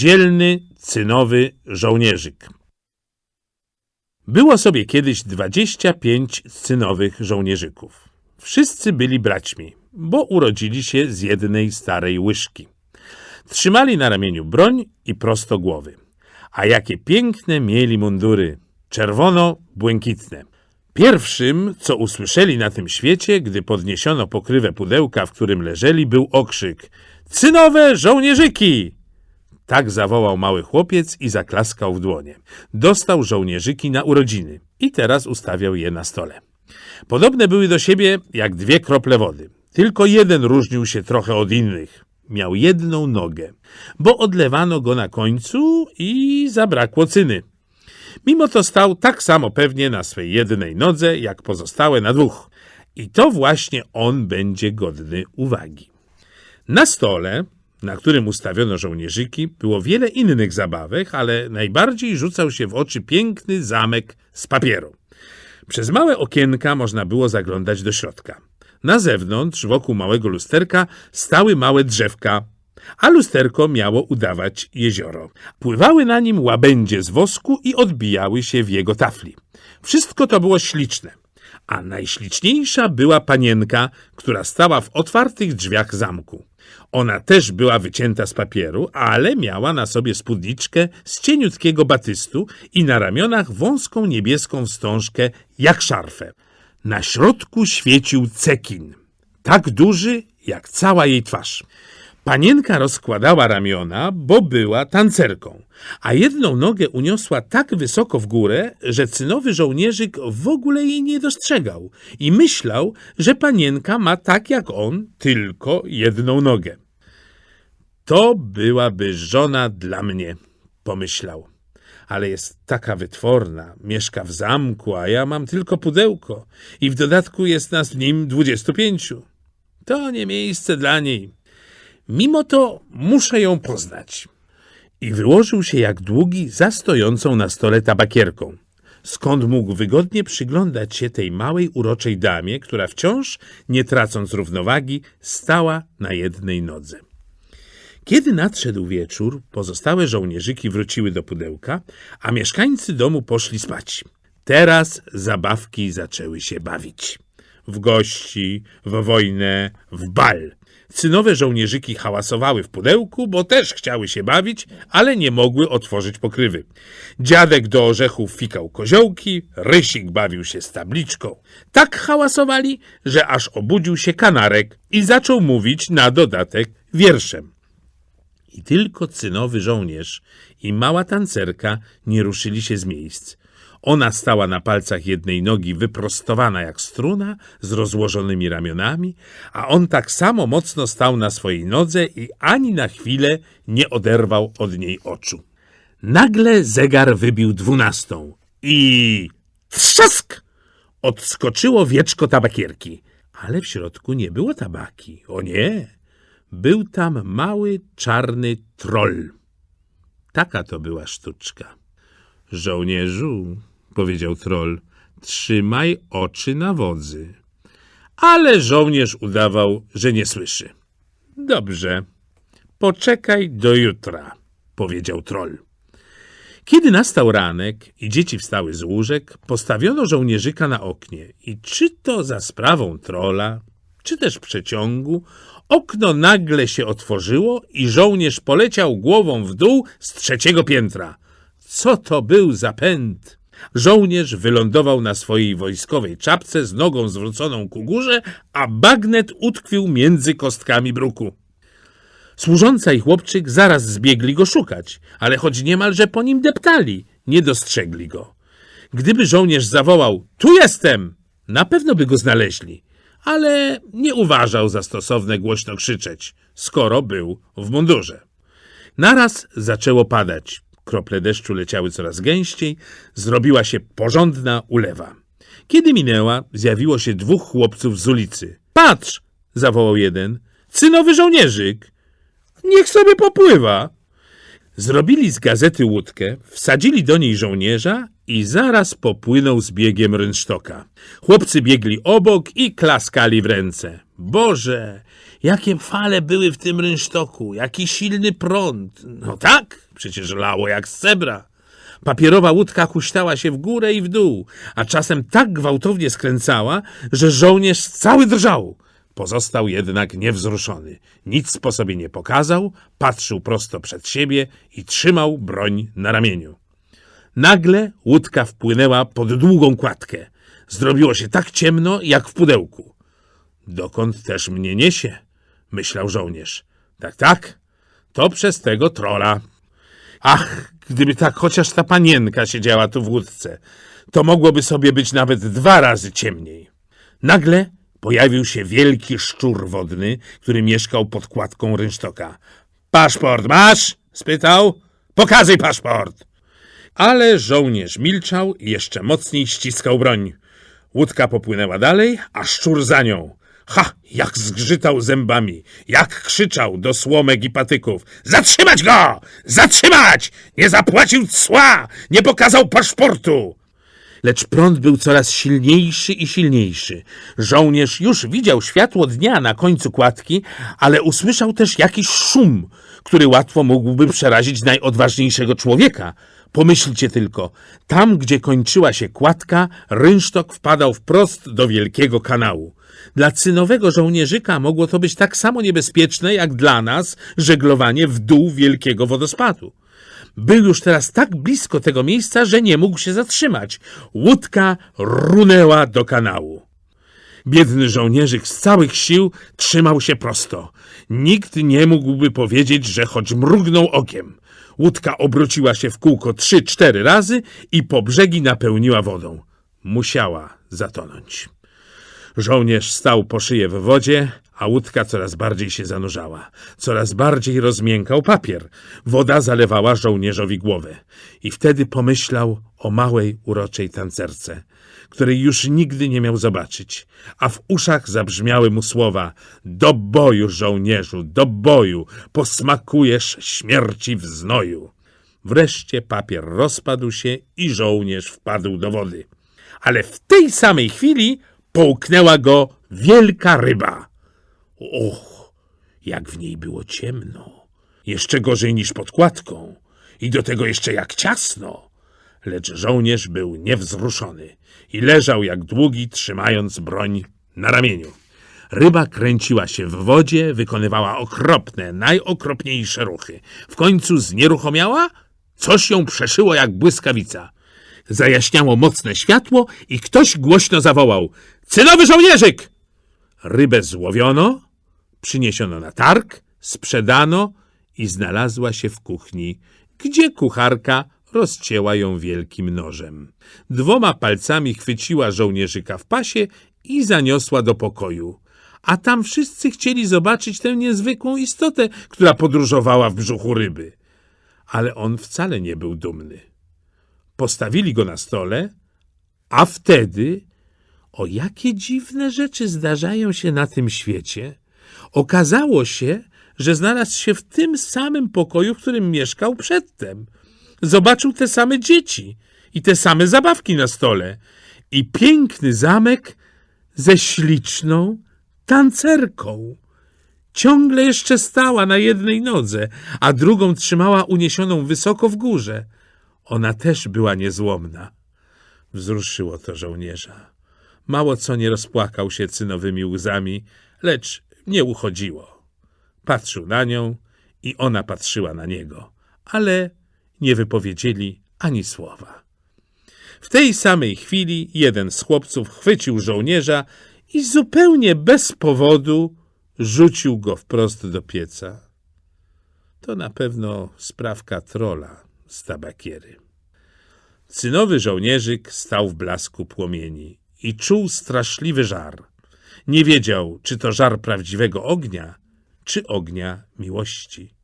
Dzielny, cynowy żołnierzyk. Było sobie kiedyś dwadzieścia pięć cynowych żołnierzyków. Wszyscy byli braćmi, bo urodzili się z jednej starej łyżki. Trzymali na ramieniu broń i prosto głowy. A jakie piękne mieli mundury, czerwono-błękitne. Pierwszym, co usłyszeli na tym świecie, gdy podniesiono pokrywę pudełka, w którym leżeli, był okrzyk – Cynowe żołnierzyki! Tak zawołał mały chłopiec i zaklaskał w dłonie. Dostał żołnierzyki na urodziny i teraz ustawiał je na stole. Podobne były do siebie jak dwie krople wody. Tylko jeden różnił się trochę od innych. Miał jedną nogę, bo odlewano go na końcu i zabrakło cyny. Mimo to stał tak samo pewnie na swej jednej nodze, jak pozostałe na dwóch. I to właśnie on będzie godny uwagi. Na stole, na którym ustawiono żołnierzyki, było wiele innych zabawek, ale najbardziej rzucał się w oczy piękny zamek z papieru. Przez małe okienka można było zaglądać do środka. Na zewnątrz, wokół małego lusterka, stały małe drzewka, a lusterko miało udawać jezioro. Pływały na nim łabędzie z wosku i odbijały się w jego tafli. Wszystko to było śliczne, a najśliczniejsza była panienka, która stała w otwartych drzwiach zamku. Ona też była wycięta z papieru, ale miała na sobie spódniczkę z cieniutkiego batystu i na ramionach wąską niebieską wstążkę jak szarfę. Na środku świecił cekin, tak duży jak cała jej twarz. Panienka rozkładała ramiona, bo była tancerką, a jedną nogę uniosła tak wysoko w górę, że cynowy żołnierzyk w ogóle jej nie dostrzegał i myślał, że panienka ma tak jak on tylko jedną nogę. To byłaby żona dla mnie, pomyślał. Ale jest taka wytworna, mieszka w zamku, a ja mam tylko pudełko i w dodatku jest nas w nim dwudziestu pięciu. To nie miejsce dla niej. Mimo to muszę ją poznać. I wyłożył się jak długi za stojącą na stole tabakierką, skąd mógł wygodnie przyglądać się tej małej uroczej damie, która wciąż, nie tracąc równowagi, stała na jednej nodze. Kiedy nadszedł wieczór, pozostałe żołnierzyki wróciły do pudełka, a mieszkańcy domu poszli spać. Teraz zabawki zaczęły się bawić. W gości, w wojnę, w bal. Cynowe żołnierzyki hałasowały w pudełku, bo też chciały się bawić, ale nie mogły otworzyć pokrywy. Dziadek do orzechów fikał koziołki, rysik bawił się z tabliczką. Tak hałasowali, że aż obudził się kanarek i zaczął mówić na dodatek wierszem. I tylko cynowy żołnierz i mała tancerka nie ruszyli się z miejsc. Ona stała na palcach jednej nogi, wyprostowana jak struna, z rozłożonymi ramionami, a on tak samo mocno stał na swojej nodze i ani na chwilę nie oderwał od niej oczu. Nagle zegar wybił dwunastą i... Trzask! Odskoczyło wieczko tabakierki, ale w środku nie było tabaki. O nie! Był tam mały, czarny troll. Taka to była sztuczka. Żołnierzu, powiedział troll, trzymaj oczy na wodzy. Ale żołnierz udawał, że nie słyszy. Dobrze, poczekaj do jutra, powiedział troll. Kiedy nastał ranek i dzieci wstały z łóżek, postawiono żołnierzyka na oknie i czy to za sprawą trola, czy też przeciągu, okno nagle się otworzyło i żołnierz poleciał głową w dół z trzeciego piętra. Co to był za pęd? Żołnierz wylądował na swojej wojskowej czapce z nogą zwróconą ku górze, a bagnet utkwił między kostkami bruku. Służąca i chłopczyk zaraz zbiegli go szukać, ale choć niemalże po nim deptali, nie dostrzegli go. Gdyby żołnierz zawołał, tu jestem, na pewno by go znaleźli, ale nie uważał za stosowne głośno krzyczeć, skoro był w mundurze. Naraz zaczęło padać. Krople deszczu leciały coraz gęściej, zrobiła się porządna ulewa. Kiedy minęła, zjawiło się dwóch chłopców z ulicy. Patrz! zawołał jeden. Cynowy żołnierzyk! Niech sobie popływa! Zrobili z gazety łódkę, wsadzili do niej żołnierza i zaraz popłynął z biegiem rynsztoka. Chłopcy biegli obok i klaskali w ręce. Boże, jakie fale były w tym rynsztoku, jaki silny prąd. No tak, przecież lało jak z cebra. Papierowa łódka huśtała się w górę i w dół, a czasem tak gwałtownie skręcała, że żołnierz cały drżał. Pozostał jednak niewzruszony. Nic po sobie nie pokazał, patrzył prosto przed siebie i trzymał broń na ramieniu. Nagle łódka wpłynęła pod długą kładkę. Zrobiło się tak ciemno, jak w pudełku. Dokąd też mnie niesie? myślał żołnierz. Tak, tak, to przez tego trola. Ach, gdyby tak chociaż ta panienka siedziała tu w łódce, to mogłoby sobie być nawet dwa razy ciemniej. Nagle pojawił się wielki szczur wodny, który mieszkał pod kładką rynsztoka. Paszport masz? spytał. Pokazuj paszport. Ale żołnierz milczał i jeszcze mocniej ściskał broń. Łódka popłynęła dalej, a szczur za nią. Ha! Jak zgrzytał zębami, jak krzyczał do słomek i patyków. Zatrzymać go! Zatrzymać! Nie zapłacił cła! Nie pokazał paszportu! Lecz prąd był coraz silniejszy i silniejszy. Żołnierz już widział światło dnia na końcu kładki, ale usłyszał też jakiś szum, który łatwo mógłby przerazić najodważniejszego człowieka. Pomyślcie tylko, tam gdzie kończyła się kładka, rynsztok wpadał wprost do wielkiego kanału. Dla cynowego żołnierzyka mogło to być tak samo niebezpieczne jak dla nas żeglowanie w dół wielkiego wodospadu. Był już teraz tak blisko tego miejsca, że nie mógł się zatrzymać. Łódka runęła do kanału. Biedny żołnierzyk z całych sił trzymał się prosto. Nikt nie mógłby powiedzieć, że choć mrugnął okiem. Łódka obróciła się w kółko trzy, cztery razy i po brzegi napełniła wodą. Musiała zatonąć. Żołnierz stał po szyję w wodzie, a łódka coraz bardziej się zanurzała. Coraz bardziej rozmiękał papier. Woda zalewała żołnierzowi głowę. I wtedy pomyślał o małej, uroczej tancerce, której już nigdy nie miał zobaczyć. A w uszach zabrzmiały mu słowa Do boju, żołnierzu, do boju, posmakujesz śmierci w znoju. Wreszcie papier rozpadł się i żołnierz wpadł do wody. Ale w tej samej chwili połknęła go wielka ryba. Och, jak w niej było ciemno. Jeszcze gorzej niż pod kładką. I do tego jeszcze jak ciasno. Lecz żołnierz był niewzruszony i leżał jak długi, trzymając broń na ramieniu. Ryba kręciła się w wodzie, wykonywała okropne, najokropniejsze ruchy. W końcu znieruchomiała, coś ją przeszyło jak błyskawica. Zajaśniało mocne światło i ktoś głośno zawołał – Cynowy żołnierzyk! Rybę złowiono, przyniesiono na targ, sprzedano i znalazła się w kuchni, gdzie kucharka rozcięła ją wielkim nożem. Dwoma palcami chwyciła żołnierzyka w pasie i zaniosła do pokoju. A tam wszyscy chcieli zobaczyć tę niezwykłą istotę, która podróżowała w brzuchu ryby. Ale on wcale nie był dumny. Postawili go na stole, a wtedy o jakie dziwne rzeczy zdarzają się na tym świecie. Okazało się, że znalazł się w tym samym pokoju, w którym mieszkał przedtem. Zobaczył te same dzieci i te same zabawki na stole i piękny zamek ze śliczną tancerką. Ciągle jeszcze stała na jednej nodze, a drugą trzymała uniesioną wysoko w górze. Ona też była niezłomna. Wzruszyło to żołnierza. Mało co nie rozpłakał się cynowymi łzami, lecz nie uchodziło. Patrzył na nią i ona patrzyła na niego, ale nie wypowiedzieli ani słowa. W tej samej chwili jeden z chłopców chwycił żołnierza i zupełnie bez powodu rzucił go wprost do pieca. To na pewno sprawka trola z tabakiery. Cynowy żołnierzyk stał w blasku płomieni i czuł straszliwy żar. Nie wiedział, czy to żar prawdziwego ognia, czy ognia miłości.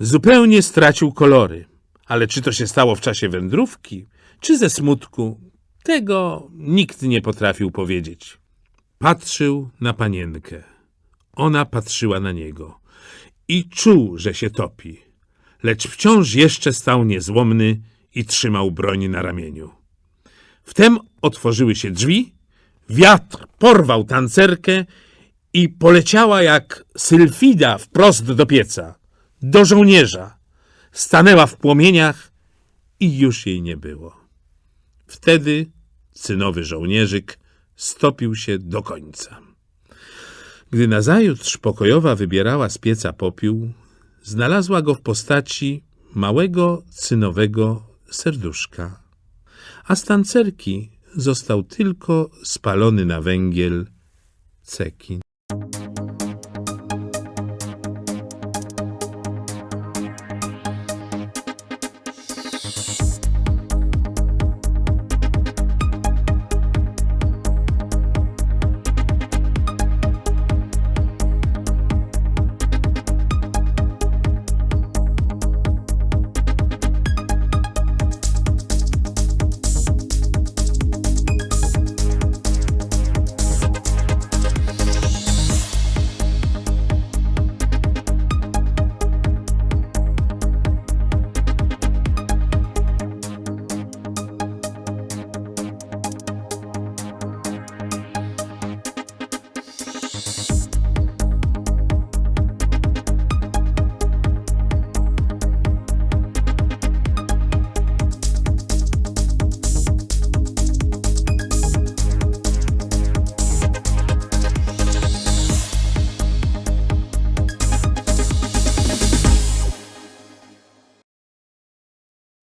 Zupełnie stracił kolory, ale czy to się stało w czasie wędrówki, czy ze smutku, tego nikt nie potrafił powiedzieć. Patrzył na panienkę. Ona patrzyła na niego i czuł, że się topi. lecz wciąż jeszcze stał niezłomny i trzymał broń na ramieniu. Wtem otworzyły się drzwi, wiatr porwał tancerkę i poleciała jak sylfida wprost do pieca, do żołnierza. Stanęła w płomieniach i już jej nie było. Wtedy cynowy żołnierzyk stopił się do końca. Gdy nazajutrz pokojowa wybierała z pieca popiół, znalazła go w postaci małego cynowego serduszka, a z tancerki został tylko spalony na węgiel cekin.